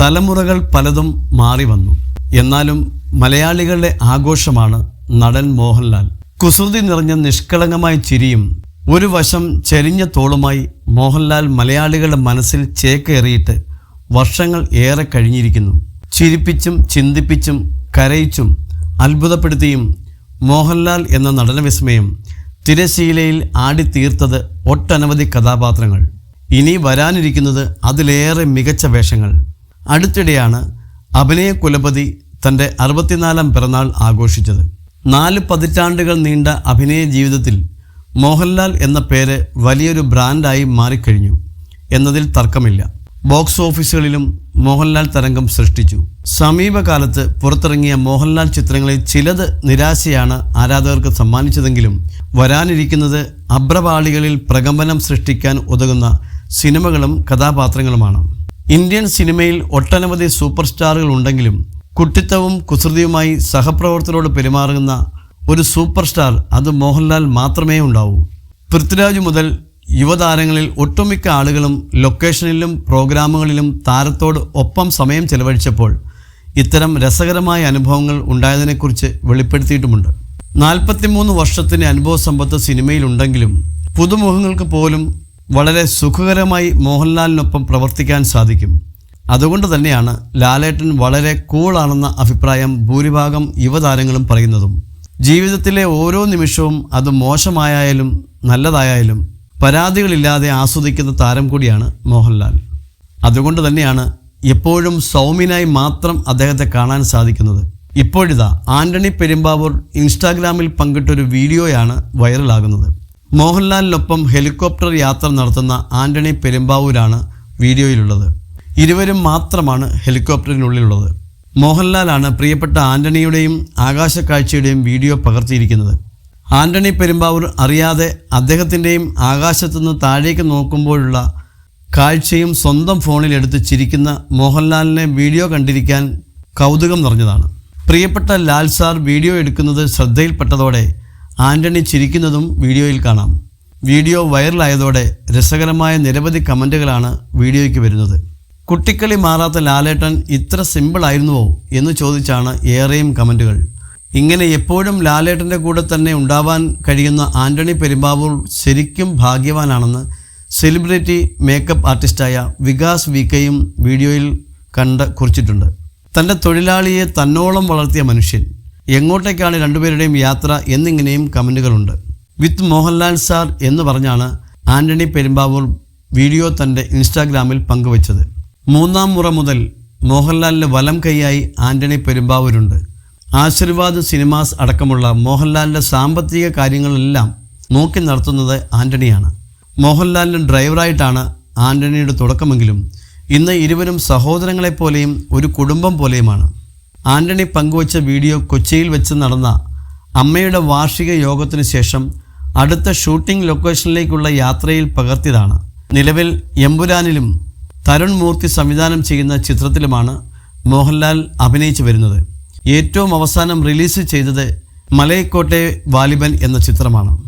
തലമുറകൾ പലതും മാറി വന്നു. എന്നാലും മലയാളികളുടെ ആഘോഷമാണ് നടൻ മോഹൻലാൽ. കുസൃതി നിറഞ്ഞ നിഷ്കളങ്കമായ ചിരിയും ഒരു വശം ചെരിഞ്ഞ തോളുമായി മോഹൻലാൽ മലയാളികളുടെ മനസ്സിൽ ചേക്കേറിയിട്ട് വർഷങ്ങൾ ഏറെ കഴിഞ്ഞിരിക്കുന്നു. ചിരിപ്പിച്ചും ചിന്തിപ്പിച്ചും കരയിച്ചും അത്ഭുതപ്പെടുത്തിയും മോഹൻലാൽ എന്ന നടനവിസ്മയം തിരശീലയിൽ ആടിത്തീർത്തത് ഒട്ടനവധി കഥാപാത്രങ്ങൾ. ഇനി വരാനിരിക്കുന്നത് അതിലേറെ മികച്ച വേഷങ്ങൾ. അടുത്തിടെയാണ് അഭിനയ കുലപതി തന്റെ അറുപത്തിനാലാം പിറന്നാൾ ആഘോഷിച്ചത്. നാല് പതിറ്റാണ്ടുകൾ നീണ്ട അഭിനയ ജീവിതത്തിൽ മോഹൻലാൽ എന്ന പേര് വലിയൊരു ബ്രാൻഡായി മാറിക്കഴിഞ്ഞു എന്നതിൽ തർക്കമില്ല. ബോക്സ് ഓഫീസുകളിലും മോഹൻലാൽ തരംഗം സൃഷ്ടിച്ചു. സമീപകാലത്ത് പുറത്തിറങ്ങിയ മോഹൻലാൽ ചിത്രങ്ങളിൽ ചിലത് നിരാശയാണ് ആരാധകർക്ക് സമ്മാനിച്ചതെങ്കിലും വരാനിരിക്കുന്നത് അബ്രപാളികളിൽ പ്രകമ്പനം സൃഷ്ടിക്കാൻ ഉതകുന്ന സിനിമകളും കഥാപാത്രങ്ങളുമാണ്. ഇന്ത്യൻ സിനിമയിൽ ഒട്ടനവധി സൂപ്പർ സ്റ്റാറുകൾ ഉണ്ടെങ്കിലും കുട്ടിത്തവും കുസൃതിയുമായി സഹപ്രവർത്തകരോട് പെരുമാറുന്ന ഒരു സൂപ്പർ സ്റ്റാർ അത് മോഹൻലാൽ മാത്രമേ ഉണ്ടാവൂ. പൃഥ്വിരാജ് മുതൽ യുവതാരങ്ങളിൽ ഒട്ടുമിക്ക ആളുകളും ലൊക്കേഷനിലും പ്രോഗ്രാമുകളിലും താരത്തോട് ഒപ്പം സമയം ചെലവഴിച്ചപ്പോൾ ഇത്തരം രസകരമായ അനുഭവങ്ങൾ ഉണ്ടായതിനെക്കുറിച്ച് വെളിപ്പെടുത്തിയിട്ടുമുണ്ട്. നാൽപ്പത്തിമൂന്ന് വർഷത്തിന്റെ അനുഭവ സമ്പത്ത് സിനിമയിലുണ്ടെങ്കിലും പുതുമുഖങ്ങൾക്ക് പോലും വളരെ സുഖകരമായി മോഹൻലാലിനൊപ്പം പ്രവർത്തിക്കാൻ സാധിക്കും. അതുകൊണ്ട് തന്നെയാണ് ലാലേട്ടൻ വളരെ കൂളാണെന്ന അഭിപ്രായം ഭൂരിഭാഗം യുവതാരങ്ങളും പറയുന്നതും. ജീവിതത്തിലെ ഓരോ നിമിഷവും അത് മോശമായാലും നല്ലതായാലും പരാതികളില്ലാതെ ആസ്വദിക്കുന്ന താരം കൂടിയാണ് മോഹൻലാൽ. അതുകൊണ്ട് തന്നെയാണ് എപ്പോഴും സൗമ്യനായി മാത്രം അദ്ദേഹത്തെ കാണാൻ സാധിക്കുന്നത്. ഇപ്പോഴിതാ ആന്റണി പെരുമ്പാവൂർ ഇൻസ്റ്റാഗ്രാമിൽ പങ്കിട്ടൊരു വീഡിയോയാണ് വൈറലാകുന്നത്. മോഹൻലാലിനൊപ്പം ഹെലികോപ്റ്റർ യാത്ര നടത്തുന്ന ആന്റണി പെരുമ്പാവൂരാണ് വീഡിയോയിലുള്ളത്. ഇരുവരും മാത്രമാണ് ഹെലികോപ്റ്ററിനുള്ളിലുള്ളത്. മോഹൻലാലാണ് പ്രിയപ്പെട്ട ആന്റണിയുടെയും ആകാശക്കാഴ്ചയുടെയും വീഡിയോ പകർത്തിയിരിക്കുന്നത്. ആന്റണി പെരുമ്പാവൂർ അറിയാതെ അദ്ദേഹത്തിന്റെയും ആകാശത്തുനിന്ന് താഴേക്ക് നോക്കുമ്പോഴുള്ള കാഴ്ചയും സ്വന്തം ഫോണിൽ എടുത്ത് ചിരിക്കുന്ന മോഹൻലാലിനെ വീഡിയോ കണ്ടിരിക്കാൻ കൗതുകം നിറഞ്ഞതാണ്. പ്രിയപ്പെട്ട ലാൽ സാർ വീഡിയോ എടുക്കുന്നത് ശ്രദ്ധയിൽപ്പെട്ടതോടെ ആന്റണി ചിരിക്കുന്നതും വീഡിയോയിൽ കാണാം. വീഡിയോ വൈറലായതോടെ രസകരമായ നിരവധി കമന്റുകളാണ് വീഡിയോയ്ക്ക് വരുന്നത്. കുട്ടിക്കളി മാറാത്ത ലാലേട്ടൻ ഇത്ര സിമ്പിളായിരുന്നുവോ എന്ന് ചോദിച്ചാണ് ഏറെയും കമന്റുകൾ ഇങ്ങനെ എപ്പോഴും ലാലേട്ടന്റെ കൂടെ തന്നെ ഉണ്ടാവാൻ കഴിയുന്ന ആന്റണി പെരുമ്പാവൂർ ശരിക്കും ഭാഗ്യവാനാണെന്ന് സെലിബ്രിറ്റി മേക്കപ്പ് ആർട്ടിസ്റ്റായ വികാസ് വി കെയും വീഡിയോയിൽ കണ്ട് കുറിച്ചിട്ടുണ്ട്. തന്റെ തൊഴിലാളിയെ തന്നോളം വളർത്തിയ മനുഷ്യൻ. എങ്ങോട്ടേക്കാണ് രണ്ടുപേരുടെയും യാത്ര എന്നിങ്ങനെയും കമന്റുകളുണ്ട് വിത്ത് മോഹൻലാൽ സാർ എന്ന് പറഞ്ഞാണ് ആന്റണി പെരുമ്പാവൂർ വീഡിയോ തന്റെ ഇൻസ്റ്റാഗ്രാമിൽ പങ്കുവച്ചത്. മൂന്നാം മുറ മുതൽ മോഹൻലാലിന്റെ വലം കൈയായി ആന്റണി പെരുമ്പാവൂരുണ്ട്. ആശീർവാദ് സിനിമാസ് അടക്കമുള്ള മോഹൻലാലിന്റെ സാമ്പത്തിക കാര്യങ്ങളെല്ലാം നോക്കി നടത്തുന്നത് ആന്റണിയാണ്. മോഹൻലാലിന്റെ ഡ്രൈവറായിട്ടാണ് ആന്റണിയുടെ തുടക്കമെങ്കിലും ഇന്ന് ഇരുവരും സഹോദരങ്ങളെപ്പോലെയും ഒരു കുടുംബം പോലെയുമാണ്. ആന്റണി പങ്കുവച്ച വീഡിയോ കൊച്ചിയിൽ വെച്ച് നടന്ന അമ്മയുടെ വാർഷിക യോഗത്തിന് ശേഷം അടുത്ത ഷൂട്ടിംഗ് ലൊക്കേഷനിലേക്കുള്ള യാത്രയിൽ പകർത്തിയതാണ്. നിലവിൽ എമ്പുരാനിലും തരുൺ മൂർത്തി സംവിധാനം ചെയ്യുന്ന ചിത്രത്തിലുമാണ് മോഹൻലാൽ അഭിനയിച്ചു വരുന്നത്. ഏറ്റവും അവസാനം റിലീസ് ചെയ്തത് മലയക്കോട്ടെ വാലിബൻ എന്ന ചിത്രമാണ്.